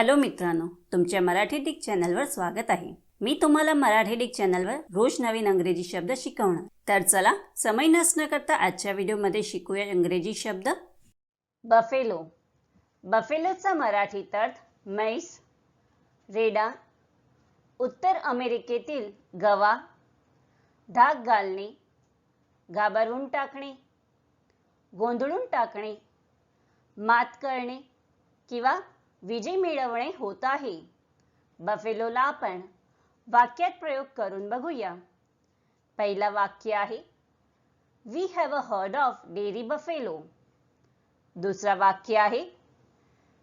Hello मित्रांनो तुमच्या Marathi Dick चॅनलवर स्वागत आहे. मी तुम्हाला मराठी डिक चॅनलवर रोज नवीन अंग्रेजी शब्द शिकवणार. तर चला समय नसणं करता आजच्या व्हिडिओमध्ये शिकूया इंग्रजी शब्द. बफेलो. बफेलोचा मराठीत अर्थ मैस रेडा उत्तर अमेरिकेतील गवा धाक घालणे घाबरवून टाकणे गोंधळून टाकणे मात करणे किंवा विजय मिळवणे होत आहे. बफेलोला आपण वाक्यात प्रयोग करून बघूया. पहिला वाक्य आहे we have a herd of dairy buffalo दुसरा वाक्य आहे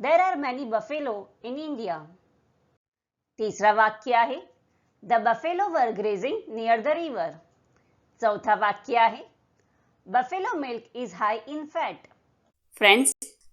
there are many buffalo in India तिसरा वाक्य आहे the buffalo were grazing near the river चौथा वाक्य आहे buffalo milk is high in fat friends